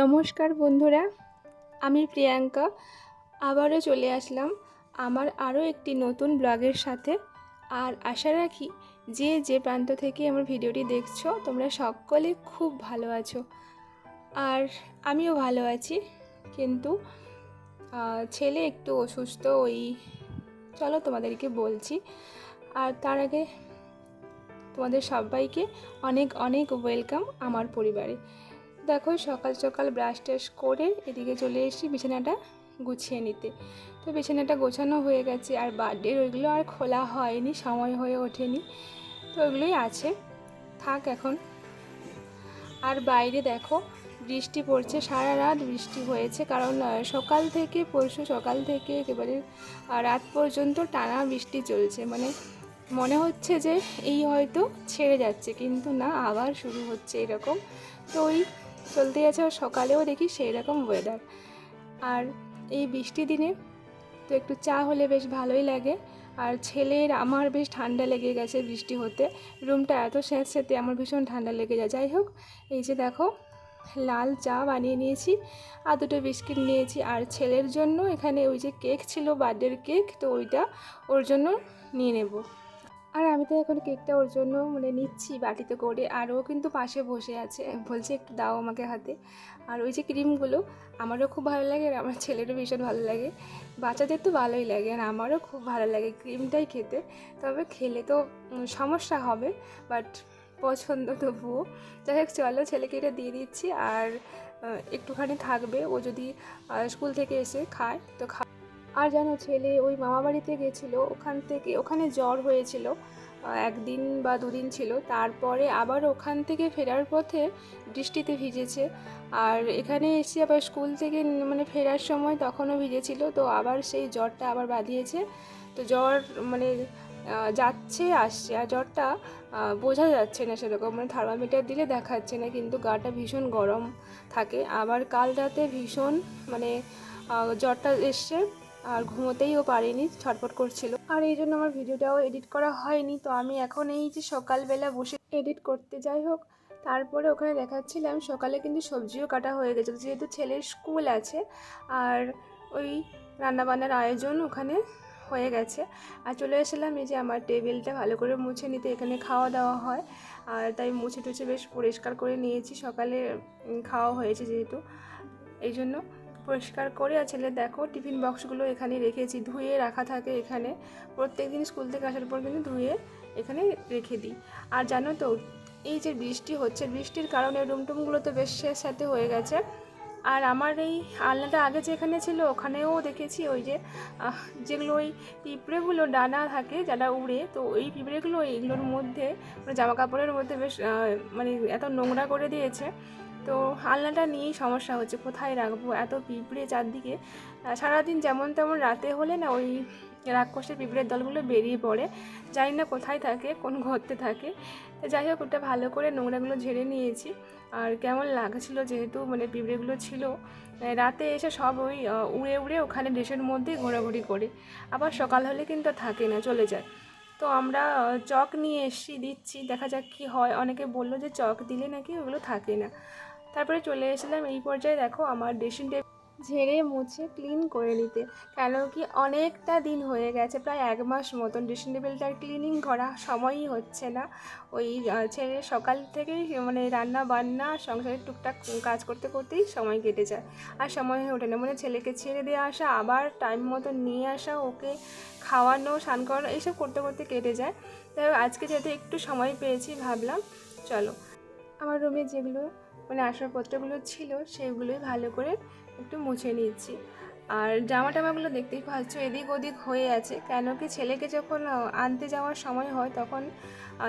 নমস্কার বন্ধুরা, আমি প্রিয়াঙ্কা। আবারও চলে আসলাম আমার আরও একটি নতুন ব্লগের সাথে। আর আশা রাখি যে যে প্রান্ত থেকে আমার ভিডিওটি দেখছ, তোমরা সকলে খুব ভালো আছো। আর আমিও ভালো আছি, কিন্তু ছেলে একটু অসুস্থ, ওই, চলো তোমাদেরকে বলছি। আর তার আগে তোমাদের সবাইকে অনেক অনেক ওয়েলকাম আমার পরিবারে। দেখো সকাল সকাল ব্রাশ টাশ করে এদিকে চলে এসেছি বিছানাটা গুছিয়ে নিতে। তো বিছানাটা গোছানো হয়ে গেছে, আর বার্থডের ওইগুলো আর খোলা হয়নি, সময় হয়ে ওঠেনি। তো ওইগুলোই আছে, থাক এখন। আর বাইরে দেখো, বৃষ্টি পড়ছে, সারা রাত বৃষ্টি হয়েছে, কারণ সকাল থেকে পরশু সকাল থেকে একেবারে রাত পর্যন্ত টানা বৃষ্টি চলছে। মানে মনে হচ্ছে যে এই হয়তো ছেড়ে যাচ্ছে, কিন্তু না, আবার শুরু হচ্ছে এরকম। তো ওই চলতে আছে আর সকালেও দেখি সেই রকম ওয়েদার আর এই বৃষ্টি দিনে তো একটু চা হলে বেশ ভালোই লাগে। আর ছেলের, আমার বেশ ঠান্ডা লেগে গেছে বৃষ্টি হতে। রুমটা এত স্যাঁত স্যাঁতে আমার ভীষণ ঠান্ডা লেগে যায়। যাই হোক, এই যে দেখো, লাল চা বানিয়ে নিয়েছি, আর দুটো বিস্কিট নিয়েছি। আর ছেলের জন্য এখানে ওই যে কেক ছিল বার্থডের কেক তো ওইটা ওর জন্য নিয়ে নেব। আর আমি তো এখন কেকটা ওর জন্য মানে নিচ্ছি বাটিতে করে, আর ও কিন্তু পাশে বসে আছে। বলছে, একটু দাও আমাকে হাতে। আর ওই যে ক্রিমগুলো, আমারও খুব ভালো লাগে আর আমার ছেলেরও ভীষণ ভালো লাগে। বাচ্চাদের তো ভালোই লাগে আর আমারও খুব ভালো লাগে ক্রিমটাই খেতে। তবে খেলে তো সমস্যা হবে, বাট পছন্দ তবুও। যাই হোক, চলো ছেলেকে এটা দিয়ে দিচ্ছি আর একটুখানি থাকবে। ও যদি স্কুল থেকে এসে খায়, তো খা আর জানো ছেলে ওই মামা বাড়িতে গেছিল, ওখান থেকে, ওখানে জ্বর হয়েছিল একদিন বা দুদিন ছিল। তারপরে আবার ওখান থেকে ফেরার পথে বৃষ্টিতে ভিজেছে। আর এখানে এসে আবার স্কুল থেকে মানে ফেরার সময় তখনও ভিজেছিল, তো আবার সেই জ্বরটা আবার বাঁধিয়েছে। তো জ্বর মানে যাচ্ছে, আসছে। আর জ্বরটা বোঝা যাচ্ছে না সেরকম। মানে থার্মোমিটার দিলে দেখাচ্ছে না, কিন্তু গাটা ভীষণ গরম থাকে। আবার কাল রাতে ভীষণ মানে জ্বরটা এসছে। আর ঘুমোতেই ও পারেনি, ছটফট করছিল। আর এই জন্য আমার ভিডিওটাও এডিট করা হয়নি, তো আমি এখন এই যে সকালবেলা বসে এডিট করতে যাই হোক, তারপরে ওখানে দেখাচ্ছিলাম, সকালে কিন্তু সবজিও কাটা হয়ে গেছে, যেহেতু ছেলের স্কুল আছে, আর ওই রান্নাবান্নার আয়োজন ওখানে হয়ে গেছে। আর চলে এসেলাম এই যে আমার টেবিলটা ভালো করে মুছে নিতে, এখানে খাওয়া দাওয়া হয়, আর তাই মুছে টুছে বেশ পরিষ্কার করে নিয়েছি, সকালে খাওয়া হয়েছে যেহেতু, এই জন্য পরিষ্কার করে আর ছেলে দেখো টিফিন বক্সগুলো এখানে রেখেছি, ধুয়ে রাখা থাকে এখানে। প্রত্যেক দিন স্কুল থেকে আসার পর কিন্তু ধুয়ে এখানে রেখে দিই। আর জানো তো, এই যে বৃষ্টি হচ্ছে, বৃষ্টির কারণে রুমটুমগুলো তো বেশ শেষ সাথে হয়ে গেছে। আর আমার এই আলনাটা আগে যেখানে ছিল, ওখানেও দেখেছি ওই যে যেগুলো ওই পিঁপড়েগুলো ডানা থাকে যারা উড়ে, তো ওই পিঁপড়েগুলো এইগুলোর মধ্যে মানে জামা কাপড়ের মধ্যে বেশ মানে এত নোংরা করে দিয়েছে। তো আলনাটা নিয়েই সমস্যা হচ্ছে, কোথায় রাখব? এত পিঁপড়ে চারদিকে। সারাদিন যেমন তেমন রাতে হলে না ওই রাক্ষসের পিঁপড়ের দলগুলো বেরিয়ে পড়ে। জানি না কোথায় থাকে, কোন ঘরতে থাকে। যাই হোক, ওটা ভালো করে নোংরাগুলো ঝেড়ে নিয়েছি। আর কেমন লাগছিল যেহেতু মানে পিঁপড়েগুলো ছিল রাতে এসে সব ওই উড়ে উড়ে ওখানে ড্রেসের মধ্যেই ঘোরাঘুরি করে। আবার সকাল হলে কিন্তু থাকে না, চলে যায়। তো আমরা চক নিয়ে এসছি, দিচ্ছি, দেখা যাক কি হয়। অনেকে বলল যে চক দিলে নাকি ওগুলো থাকে না। তারপরে চলে এসেছিলাম এই পর্যায়ে, দেখো আমার ড্রেসিং টেবিল ঝেড়ে মুছে ক্লিন করে নিতে। কেন কি অনেকটা দিন হয়ে গেছে, প্রায় এক মাস মতন ড্রেসিং টেবিলটার ক্লিনিং করা সময়ই হচ্ছে না। ওই ছেড়ে সকাল থেকেই মানে রান্না বান্না, সংসারের টুকটাক কাজ করতে করতেই সময় কেটে যায়। আর সময় হয়ে ওঠে না মানে ছেলেকে ছেড়ে দিয়ে আসা, আবার টাইম মতো নিয়ে আসা, ওকে খাওয়ানো, স্নান করানো, এইসব করতে করতে কেটে যায়। তাই আজকে যেহেতু একটু সময় পেয়েছি, ভাবলাম, চলো। আমার রুমে যেগুলো মানে আসবাবপত্রগুলো ছিল সেগুলোই ভালো করে একটু মুছে নিচ্ছি আর জামা টামাগুলো দেখতেই পাচ্ছ এদিক ওদিক হয়ে আছে। কেন কি ছেলেকে যখন আনতে যাওয়ার সময় হয় তখন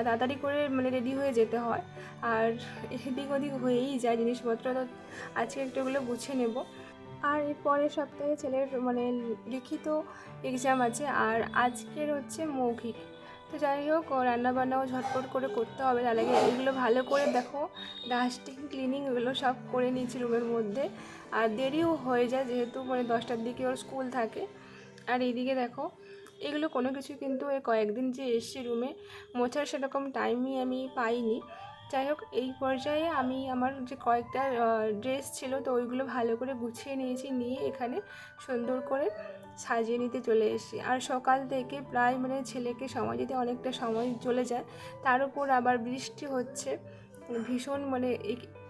তাড়াতাড়ি করে মানে রেডি হয়ে যেতে হয়। আর এদিক ওদিক হয়েই যায় জিনিসপত্র। তো আজকে একটু ওগুলো গুছিয়ে নেব। আর এর পরের সপ্তাহে ছেলের মানে লিখিত এক্সাম আছে। আর আজকের হচ্ছে মৌখিক। তো যাই হোক, ও রান্নাবান্নাও ঝটপট করে করতে হবে, তার আগে এগুলো ভালো করে দেখো ডাস্টিং ক্লিনিং এগুলো সব করে নিয়েছি রুমের মধ্যে। আর দেরিও হয়ে যায় যেহেতু মানে দশটার দিকে ওর স্কুল থাকে। আর এইদিকে দেখো, এগুলো কোনো কিছু কিন্তু এই কয়েকদিন যে এসছি রুমে, মোছার সেরকম টাইমই আমি পাইনি। যাই হোক, এই পর্যায়ে আমি আমার যে কয়েকটা ড্রেস ছিল, তো ওইগুলো ভালো করে গুছিয়ে নিয়েছি, নিয়ে এখানে সুন্দর করে সাজিয়ে নিতে চলে এসেছি। আর সকাল থেকে প্রায় মানে ছেলেকে সময় দিতে অনেকটা সময় চলে যায়। তার উপর আবার বৃষ্টি হচ্ছে। ভীষণ মানে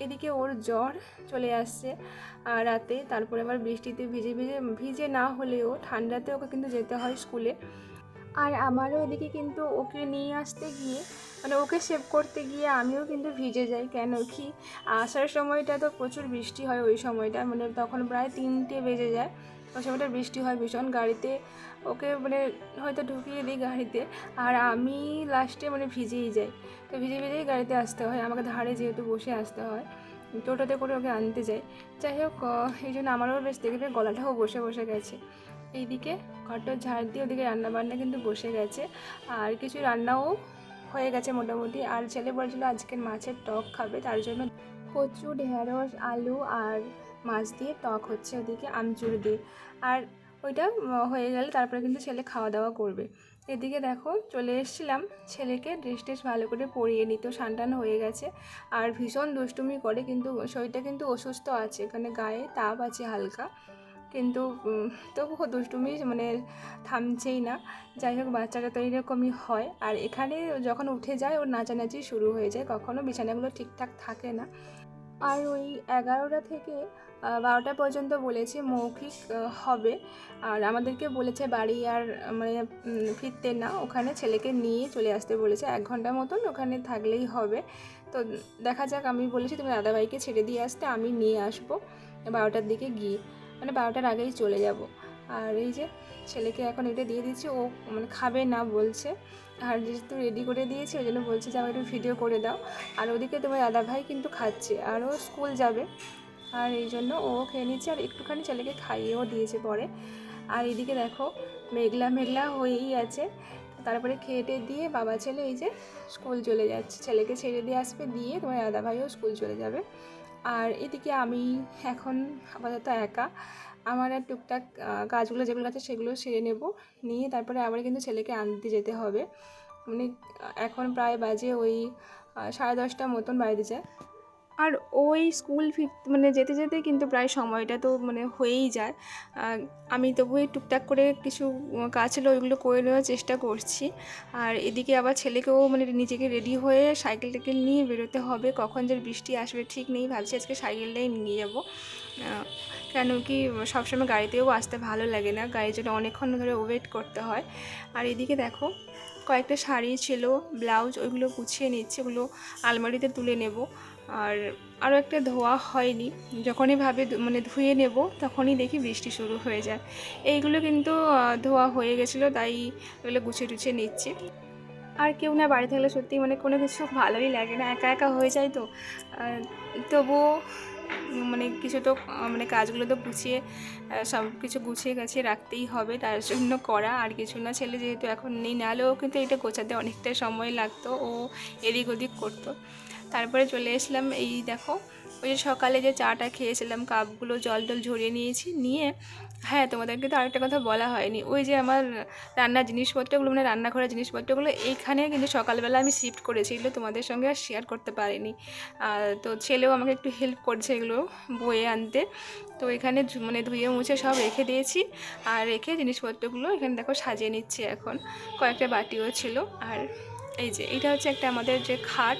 এদিকে ওর জ্বর চলে আসছে। আর রাতে তারপরে আবার বৃষ্টিতে ভিজে ভিজে ভিজে না হলেও ঠান্ডাতে ওকে কিন্তু যেতে হয় স্কুলে। আর আমারও এদিকে কিন্তু ওকে নিয়ে আসতে গিয়ে মানে ওকে সেভ করতে গিয়ে আমিও কিন্তু ভিজে যাই। কেন কি? আসার সময়টা তো প্রচুর বৃষ্টি হয় ওই সময়টা মানে তখন প্রায় তিনটে বেজে যায়। সময়টা বৃষ্টি হয় ভীষণ গাড়িতে। ওকে মানে হয়তো ঢুকিয়ে দিই গাড়িতে। আর আমি লাস্টে মানে ভিজেই যাই। তো ভিজে ভিজেই গাড়িতে আসতে হয়। আমাকে ধারে যেহেতু বসে আসতে হয়, টোটোতে করে ওকে আনতে যাই। যাই হোক এই জন্য আমারও বেশ দেখবে গলাটাও বসে বসে গেছে। এইদিকে ঘরটা ঝাড় দিয়ে ওদিকে রান্না বান্না কিন্তু বসে গেছে। আর কিছু রান্নাও হয়ে গেছে মোটামুটি। আর ছেলে বলছিল আজকের মাছের টক খাবে, তার জন্য কচু ঢেঁড়স, আলু আর মাছ দিয়ে, টক হচ্ছে ওদিকে আমচুর দিয়ে। আর ওইটা হয়ে গেলে তারপরে কিন্তু ছেলে খাওয়া দাওয়া করবে। এদিকে দেখো, চলে এসেছিলাম, ছেলেকে ড্রেস ট্রেস ভালো করে পরিয়ে নিত। সানটান হয়ে গেছে। আর ভীষণ দুষ্টুমি করে, কিন্তু শরীরটা কিন্তু অসুস্থ আছে। এখানে গায়ে তাপ আছে হালকা। কিন্তু তবুও দুষ্টুমি মানে থামছেই না। যাই হোক, বাচ্চাটা তো এরকমই হয়। আর এখানে যখন উঠে যায়, ওর নাচানাচি শুরু হয়ে যায়। কখনো বিছানাগুলো ঠিকঠাক থাকে না। আর ওই এগারোটা থেকে বারোটা পর্যন্ত বলেছে মৌখিক হবে। আর আমাদেরকে বলেছে বাড়ি আর মানে ফিরতে না। ওখানে ছেলেকে নিয়ে চলে আসতে বলেছে। এক ঘণ্টা মতন ওখানে থাকলেই হবে। তো দেখা যাক, আমি বলেছি তুমি দাদাভাইকে ছেড়ে দিয়ে আসতে, আমি নিয়ে আসব। বারোটার দিকে গিয়ে মানে বারোটার আগেই চলে যাব। আর এই যে ছেলেকে এখন এটা দিয়ে দিচ্ছি ও মানে খাবে না বলছে। আর যেহেতু রেডি করে দিয়েছি, ওই জন্য বলছে যে আমাকে একটু ভিডিও করে দাও। আর ওদিকে তোমার দাদাভাই কিন্তু খাচ্ছে, আর ও স্কুল যাবে। আর এই জন্য ও খেয়ে নিচ্ছে, আর একটুখানি ছেলেকে খাইয়েও দিয়েছে পরে। আর এদিকে দেখো, মেঘলা মেঘলা হয়েই আছে। তারপরে খেয়ে টেয়ে দিয়ে বাবা ছেলে এই যে স্কুল চলে যাচ্ছে। ছেলেকে ছেড়ে দিয়ে আসবে, দিয়ে তোমার দাদা ভাইও স্কুল চলে যাবে। আর এদিকে আমি এখন আপাতত একা। আমার আর টুকটাক গাছগুলো যেগুলো আছে সেগুলো সেরে নেব। নিয়ে তারপরে আবার কিন্তু ছেলেকে আনতে যেতে হবে। মানে এখন প্রায় বাজে ওই সাড়ে দশটা মতন বাড়িতে যায় আর ওই স্কুল ফির মানে যেতে যেতে কিন্তু প্রায় সময়টা তো মানে হয়েই যায়। আমি তবু টুকটাক করে কিছু কাজ ছিল ওইগুলো করে নেওয়ার চেষ্টা করছি। আর এদিকে আবার ছেলেকেও মানে নিজেকে রেডি হয়ে সাইকেল টাইকেল নিয়ে বেরোতে হবে। কখন যে বৃষ্টি আসবে ঠিক নেই, ভাবছি আজকে সাইকেলটাই নিয়ে যাব। কেন কি সবসময় গাড়িতেও আসতে ভালো লাগে না, গাড়ির জন্য অনেকক্ষণ ধরে ওয়েট করতে হয়। আর এদিকে দেখো, কয়েকটা শাড়ি ছিল, ব্লাউজ ওইগুলো গুছিয়ে নিচ্ছে, ওগুলো আলমারিতে তুলে নেব। আর আরও একটা ধোয়া হয়নি। যখনই ভাবে মানে ধুয়ে নেব, তখনই দেখি বৃষ্টি শুরু হয়ে যায়। এইগুলো কিন্তু ধোয়া হয়ে গেছিল, তাই এগুলো গুছিয়ে টুছিয়ে নিচ্ছি। আর কেউ না বাড়ি থাকলে সত্যি মানে কোনো কিছু ভালোই লাগে না, একা একা হয়ে যায় তো। তবুও মানে কিছু তো মানে কাজগুলো তো গুছিয়ে সব কিছু গুছিয়ে গাছিয়ে রাখতেই হবে, তার জন্য করা, আর কিছু না। ছেলে যেহেতু এখন নেই নাহলেও কিন্তু এটা গোছাতে অনেকটা সময় লাগতো, ও এদিক ওদিক করতো। তারপরে চলে এসলাম এই দেখো, ওই যে সকালে যে চাটা খেয়েছিলাম, কাপগুলো জল টল ঝরিয়ে নিয়েছি, নিয়ে হ্যাঁ তোমাদেরকে তো আরেকটা কথা বলা হয়নি। ওই যে আমার রান্নার জিনিসপত্রগুলো মানে রান্নাঘরের জিনিসপত্রগুলো এইখানে কিন্তু সকালবেলা আমি শিফট করেছি। এগুলো তোমাদের সঙ্গে আর শেয়ার করতে পারিনি। আর তো ছেলেও আমাকে একটু হেল্প করছে এগুলো বয়ে আনতে। তো এখানে মানে ধুয়ে মুছে সব রেখে দিয়েছি। আর রেখে জিনিসপত্রগুলো এখানে দেখো সাজিয়ে নিচ্ছি এখন। কয়েকটা বাটিও ছিল। আর এই যে, এটা হচ্ছে একটা আমাদের যে খাট।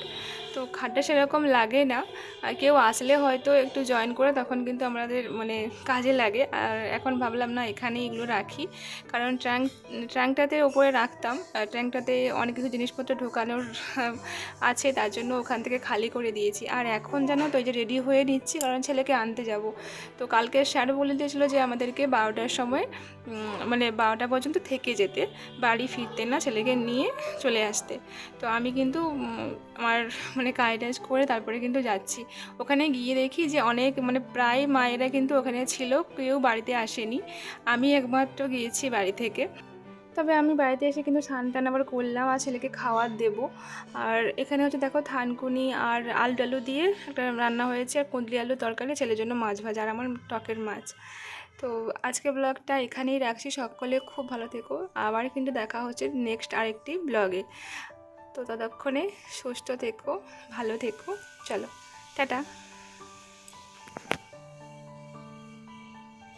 তো খাটটা সেরকম লাগে না। আর কেউ আসলে হয়তো একটু জয়েন করে তখন কিন্তু আমাদের মানে কাজে লাগে। আর এখন ভাবলাম, না এখানে এগুলো রাখি। কারণ ট্যাঙ্ক ট্যাঙ্কটাতে ওপরে রাখতাম। ট্যাঙ্কটাতে অনেক কিছু জিনিসপত্র ঢোকানোর আছে, তার জন্য ওখান থেকে খালি করে দিয়েছি। আর এখন জানো তো, এই যে রেডি হয়ে নিচ্ছি, কারণ ছেলেকে আনতে যাব। তো কালকে স্যার বলে দিয়েছিলো যে আমাদেরকে বারোটার সময় মানে বারোটা পর্যন্ত থেকে যেতে, বাড়ি ফিরতে না, ছেলেকে নিয়ে চলে আসতে। তো আমি কিন্তু আমার মানে গাইডেন্স করে তারপরে কিন্তু যাচ্ছি। ওখানে গিয়ে দেখি যে অনেক মানে প্রায় মায়েরা কিন্তু ওখানে ছিল, কেউ বাড়িতে আসেনি। আমি একমাত্র গিয়েছি বাড়ি থেকে। তবে আমি বাড়িতে এসে কিন্তু স্নান টান আবার করলাম, আর ছেলেকে খাওয়ার দেব। আর এখানে হচ্ছে দেখো থানকুনি আর আলু ডালু দিয়ে একটা রান্না হয়েছে, আর কুঁদলি আলু তরকারি, ছেলের জন্য মাছ ভাজা আর আমার টকের মাছ। তো আজকে ব্লগটা এখানেই রাখছি। সকলে খুব ভালো থেকো। আবার কিন্তু দেখা হচ্ছে নেক্সট আরেকটি ব্লগে। তো ততক্ষণে সুস্থ থেকো ভালো থেকো চলো টাটা।